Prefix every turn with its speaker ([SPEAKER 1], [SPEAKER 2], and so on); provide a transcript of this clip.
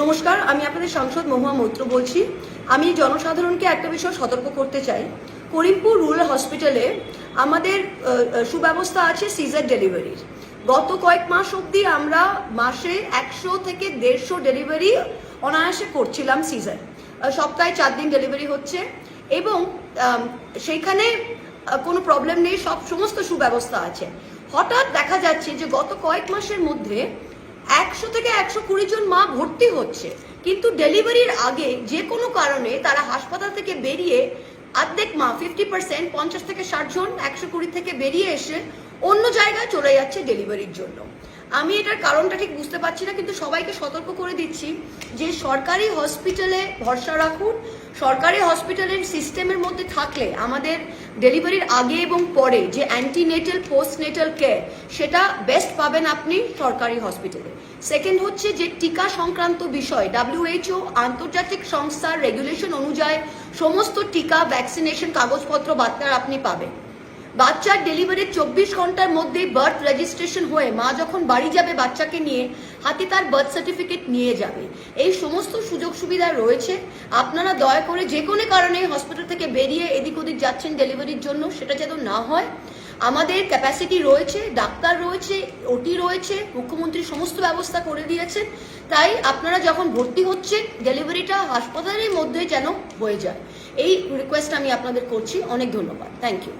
[SPEAKER 1] নমস্কার, আমি আপনাদের সাংসদ মহুয়া মৈত্র বলছি। আমি জনসাধারণকে একটা বিষয় সতর্ক করতে চাই। করিমপুর রুরাল হসপিটালে আমাদের সুব্যবস্থা আছে সিজার ডেলিভারির। গত কয়েক মাস অবধি আমরা মাসে একশো থেকে দেড়শো ডেলিভারি অনায়াসে করছিলাম সিজার। সপ্তাহে চার দিন ডেলিভারি হচ্ছে এবং সেইখানে কোনো প্রবলেম নেই, সব সমস্ত সুব্যবস্থা আছে। হঠাৎ দেখা যাচ্ছে যে গত কয়েক মাসের মধ্যে একশো থেকে একশো কুড়ি জন মা ভর্তি হচ্ছে। কিন্তু ডেলিভারির আগে যে কোনো কারণে তারা হাসপাতাল থেকে বেরিয়ে অর্ধেক মা, ফিফটি পার্সেন্ট, পঞ্চাশ থেকে ষাট জন, একশো কুড়ি থেকে বেরিয়ে এসে অন্য জায়গায় চলে যাচ্ছে ডেলিভারির জন্য। আমি এটার কারণটা ঠিক বুঝতে পারছি না, কিন্তু সবাইকে সতর্ক করে দিচ্ছি যে সরকারি হসপিটালে ভরসা রাখুন। সরকারি হসপিটালের সিস্টেমের মধ্যে থাকলে আমাদের ডেলিভারির আগে এবং পরে যে অ্যান্টিনেটাল পোস্টনেটাল কেয়ার সেটা বেস্ট পাবেন আপনি সরকারি হসপিটালে। সেকেন্ড হচ্ছে যে টিকা সংক্রান্ত বিষয় ডাব্লিউএইচও আন্তর্জাতিক সংস্থার রেগুলেশন অনুযায়ী সমস্ত টিকা ভ্যাকসিনেশন কাগজপত্র বার্তার আপনি পাবেন। বাচ্চার ডেলিভারির চব্বিশ ঘণ্টার মধ্যেই বার্থ রেজিস্ট্রেশন হয়ে মা যখন বাড়ি যাবে বাচ্চাকে নিয়ে, হাতে তার বার্থ সার্টিফিকেট নিয়ে যাবে। এই সমস্ত সুযোগ সুবিধা রয়েছে। আপনারা দয়া করে যে কোনো কারণে হসপিটাল থেকে বেরিয়ে এদিক ওদিক যাচ্ছেন ডেলিভারির জন্য, সেটা যেন না হয়। আমাদের ক্যাপাসিটি রয়েছে, ডাক্তার রয়েছে ওটি রয়েছে, মুখ্যমন্ত্রী সমস্ত ব্যবস্থা করে দিয়েছেন। তাই আপনারা যখন ভর্তি হচ্ছেন ডেলিভারিটা হাসপাতালের মধ্যে যেন হয়ে যায়। এই রিকোয়েস্ট আমি আপনাদের করছি। অনেক ধন্যবাদ। Thank you